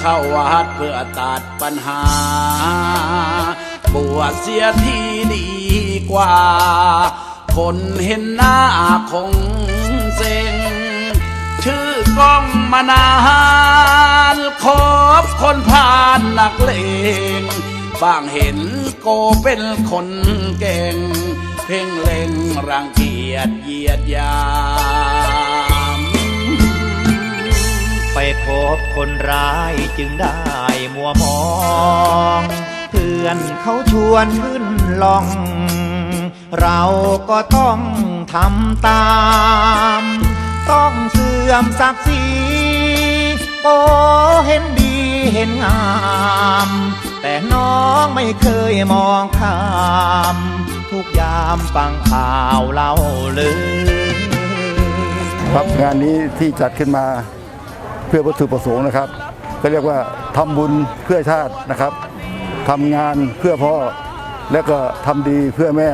เข้าวัดเพื่อตัดปัญหา บวชเสียทีดีกว่า คนเห็นหน้าคงเซ็ง ชื่อกล้องมานานคบคนผ่านนักเลงบางเห็นโกเป็นคนเก่ง เพ่งเล็งรังเกียจเยียดยา คนร้ายจึงได้มัวมอง เพื่อนเขาชวนขึ้นลอง เราก็ต้องทำตาม ต้องเสื่อมศักดิ์ศรีโอเห็นดีเห็นงาม แต่น้องไม่เคยมองข้าม ทุกยามฟังข่าวเล่าลือครับงานนี้ที่จัดขึ้นมา เพื่อวัตถุประสงค์นะครับ ก็เรียกว่าทำบุญเพื่อชาตินะครับทำงานเพื่อพ่อแล้วก็ทำดีเพื่อแม่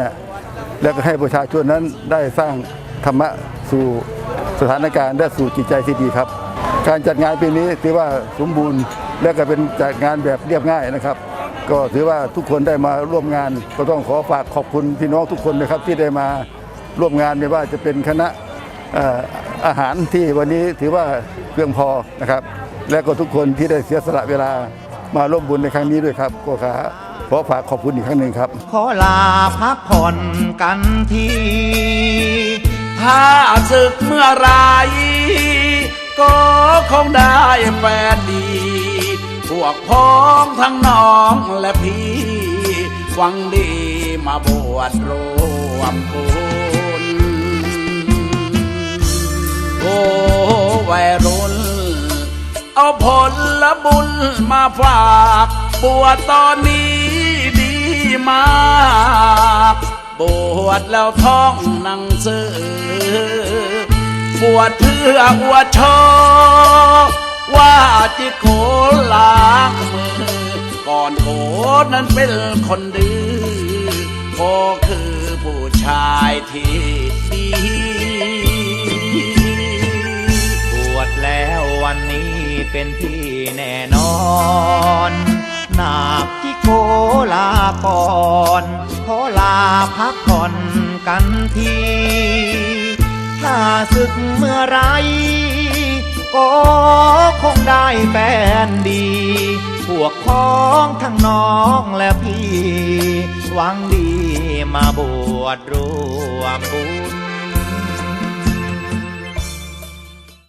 แล้วก็ให้ประชาชนนั้นได้สร้างธรรมะสู่สถานการณ์และสู่จิตใจที่ดีครับ การจัดงานปีนี้ถือว่าสมบูรณ์ และก็เป็นจัดงานแบบเรียบง่ายนะครับ ก็ถือว่าทุกคนได้มาร่วมงาน ก็ต้องขอฝากขอบคุณพี่น้องทุกคนนะครับที่ได้มาร่วมงานไม่ว่าจะเป็นคณะ อาหารที่วันนี้ถือว่าเพียงพอนะครับ และก็ทุกคนที่ได้เสียสละเวลามาร่วมบุญในครั้งนี้ด้วยครับก็ขอขอฝากขอบคุณอีกครั้งหนึ่งครับ ขอลาพักผ่อนกันที ถ้าศึกเมื่อไรก็คงได้แฟนดี พวกพ้องทั้งน้องและพี่หวังดีมาบวชรวมบุญ เอาผลละบุญมาฝากบวชตอนนี้ดีมากบวชแล้วท่องหนังสือบวชเพื่ออวดโชว์ว่าจิโกล้างมือ ก่อนโกนั้นเป็นคนดื้อก็คือผู้ชายที่ดี เป็นที่แน่นอนนาบที่โคลาก่อนขอลาพักผ่อนกันทีถ้าศึกเมื่อไร ก็คงได้แฟนดี พวกพ้องทั้งน้องและพี่ หวังดีมาบวชรวมบุญ